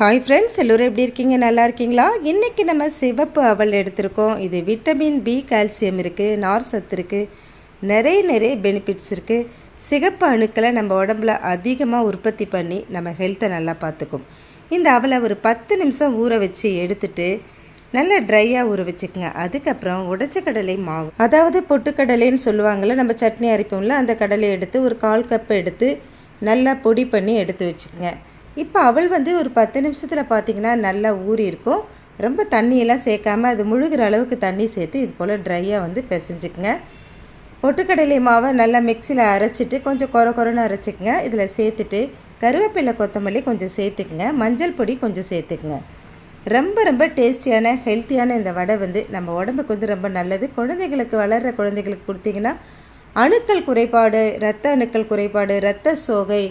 Hi friends எல்லோரும் எப்படி இருக்கீங்க? நல்லா இருக்கீங்களா? இன்றைக்கி நம்ம சிவப்பு அவல் எடுத்திருக்கோம். இது விட்டமின் பி கால்சியம் இருக்குது நார் சத்து இருக்குது நிறைய நிறைய பெனிஃபிட்ஸ் இருக்குது சிகப்பு அணுக்களை நம்ம உடம்புல அதிகமாக உற்பத்தி பண்ணி நம்ம ஹெல்த்தை நல்லா பார்த்துக்கும். இந்த அவலை ஒரு பத்து நிமிஷம் ஊற வச்சு எடுத்துட்டு நல்லா ட்ரையாக ஊற வச்சுக்கோங்க. அதுக்கப்புறம் உடச்ச கடலை மாவு. அதாவது பொட்டுக்கடலைன்னு சொல்லுவாங்கள்ல நம்ம சட்னி அரைப்போம்ல அந்த கடலை எடுத்து ஒரு கால் கப் எடுத்து நல்லா பொடி பண்ணி எடுத்து வச்சுக்கோங்க. இப்போ அவள் வந்து ஒரு பத்து நிமிஷத்தில் பார்த்தீங்கன்னா நல்லா ஊறி இருக்கும். ரொம்ப தண்ணியெல்லாம் சேர்க்காம அது முழுகிற அளவுக்கு தண்ணி சேர்த்து இது போல் ட்ரையாக வந்து பிசைஞ்சுக்குங்க. பொட்டுக்கடலை மாவை நல்லா மிக்சியில் அரைச்சிட்டு கொஞ்சம் குறை குறைன்னு அரைச்சிக்கங்க. இதில் சேர்த்துட்டு கருவேப்பிலை கொத்தமல்லி கொஞ்சம் சேர்த்துக்குங்க. மஞ்சள் பொடி கொஞ்சம் சேர்த்துக்குங்க. ரொம்ப ரொம்ப டேஸ்டியான ஹெல்த்தியான இந்த வடை வந்து நம்ம உடம்புக்கு வந்து ரொம்ப நல்லது. குழந்தைங்களுக்கு வளர்கிற குழந்தைகளுக்கு கொடுத்தீங்கன்னா அணுக்கள் குறைபாடு இரத்த அணுக்கள் குறைபாடு இரத்த சோகை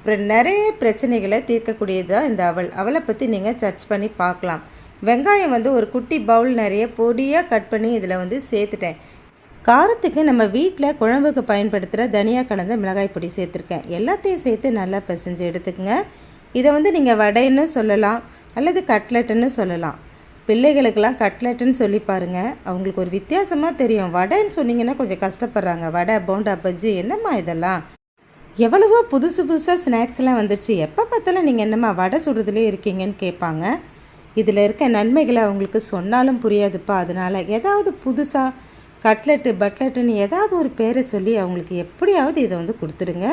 அப்புறம் நிறைய பிரச்சனைகளை தீர்க்கக்கூடியது தான் இந்த அவள் அவளை பற்றி நீங்கள் சர்ச் பண்ணி பார்க்கலாம். வெங்காயம் வந்து ஒரு குட்டி பவுல் நிறைய பொடியாக கட் பண்ணி இதில் வந்து சேர்த்துட்டேன். காரத்துக்கு நம்ம வீட்டில் குழம்புக்கு பயன்படுத்துகிற தனியாக கலந்த மிளகாய் பொடி சேர்த்துருக்கேன். எல்லாத்தையும் சேர்த்து நல்லா பிசைஞ்சு எடுத்துக்கோங்க. இதை வந்து நீங்கள் வடைன்னு சொல்லலாம் அல்லது கட்லெட்டுன்னு சொல்லலாம். பிள்ளைகளுக்கெல்லாம் கட்லெட்டுன்னு சொல்லி பாருங்கள் அவங்களுக்கு ஒரு வித்தியாசமாக தெரியும். வடைன்னு சொன்னீங்கன்னா கொஞ்சம் கஷ்டப்படுறாங்க. வடை போண்டா பஜ்ஜி என்னம்மா இதெல்லாம்? எவ்வளவோ புதுசு புதுசாக ஸ்நாக்ஸ்லாம் வந்துருச்சு. எப்போ பார்த்தாலும் நீங்கள் என்னம்மா வடை சுடுறதுலே இருக்கீங்கன்னு கேட்பாங்க. இதில் இருக்க நன்மைகளை அவங்களுக்கு சொன்னாலும் புரியாதுப்பா. அதனால் ஏதாவது புதுசாக கட்லெட்டு பட்லெட்டுன்னு ஏதாவது ஒரு பேரை சொல்லி அவங்களுக்கு எப்படியாவது இதை வந்து கொடுத்துடுங்க.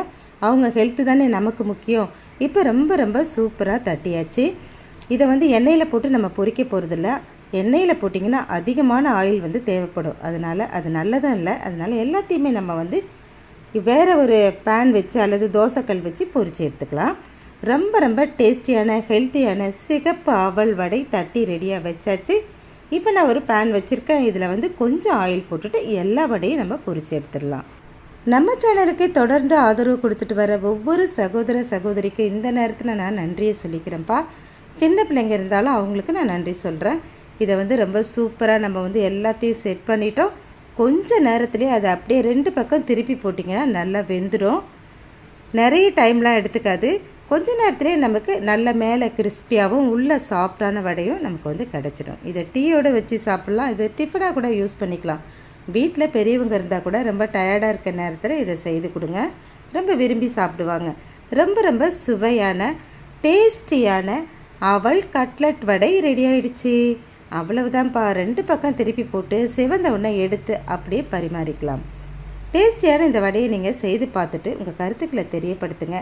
அவங்க ஹெல்த்து தானே நமக்கு முக்கியம். இப்போ ரொம்ப ரொம்ப சூப்பராக தட்டியாச்சு. இதை வந்து எண்ணெயில் போட்டு நம்ம பொறிக்க போகிறதில்ல எண்ணெயில் போட்டிங்கன்னா அதிகமான ஆயில் வந்து தேவைப்படும். அதனால் அது நல்லதும் இல்லை. அதனால் எல்லாத்தையுமே நம்ம வந்து வேறு ஒரு பேன் வச்சு அல்லது தோசைக்கல் வச்சு பொறிச்சு எடுத்துக்கலாம். ரொம்ப ரொம்ப டேஸ்டியான ஹெல்த்தியான சிகப்பு அவல் வடை தட்டி ரெடியாக வச்சாச்சு. இப்போ நான் ஒரு பேன் வச்சுருக்கேன். இதில் வந்து கொஞ்சம் ஆயில் போட்டுட்டு எல்லா வடையும் நம்ம பொறிச்சு எடுத்துடலாம். நம்ம சேனலுக்கு தொடர்ந்து ஆதரவு கொடுத்துட்டு வர ஒவ்வொரு சகோதர சகோதரிக்கு இந்த நேரத்தில் நான் நன்றியை சொல்லிக்கிறேன்ப்பா. சின்ன பிள்ளைங்க இருந்தாலும் அவங்களுக்கு நான் நன்றி சொல்கிறேன் இதை வந்து ரொம்ப சூப்பராக நம்ம வந்து எல்லாத்தையும் செட் பண்ணிட்டோம். கொஞ்ச நேரத்துலேயே அதை அப்படியே ரெண்டு பக்கம் திருப்பி போட்டிங்கன்னா நல்லா வெந்துடும். நிறைய டைம்லாம் எடுத்துக்காது. கொஞ்ச நேரத்துலேயே நமக்கு நல்ல மேலே கிறிஸ்பியாகவும் உள்ள சாஃப்டான வடையும் நமக்கு வந்து கிடச்சிடும். இதை டீயோடு வச்சு சாப்பிட்லாம். இதை டிஃபனாக கூட யூஸ் பண்ணிக்கலாம். வீட்டில் பெரியவங்க இருந்தால் கூட ரொம்ப டயர்டாக இருக்க நேரத்தில் இதை செய்து கொடுங்க. ரொம்ப விரும்பி சாப்பிடுவாங்க. ரொம்ப ரொம்ப சுவையான டேஸ்டியான அவள் கட்லட் வடை ரெடி ஆயிடுச்சு. அவ்வளவுதான்ப்பா. ரெண்டு பக்கம் திருப்பி போட்டு சிவந்த உன்னை எடுத்து அப்படியே பரிமாறிக்கலாம். டேஸ்டியான இந்த வடையை நீங்கள் செய்து பார்த்துட்டு உங்கள் கருத்துக்களை தெரியப்படுத்துங்க.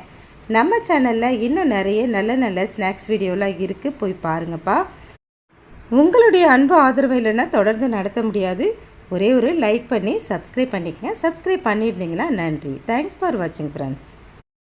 நம்ம சேனலில் இன்னும் நிறைய நல்ல நல்ல ஸ்நாக்ஸ் வீடியோலாம் இருக்குது போய் பாருங்கப்பா. உங்களுடைய அன்பு ஆதரவு இல்லைன்னா தொடர்ந்து நடத்த முடியாது. ஒரே ஒரு லைக் பண்ணி சப்ஸ்கிரைப் பண்ணிக்கங்க. சப்ஸ்கிரைப் பண்ணியிருந்தீங்கன்னா நன்றி. தேங்க்ஸ் ஃபார் வாட்சிங் ஃப்ரெண்ட்ஸ்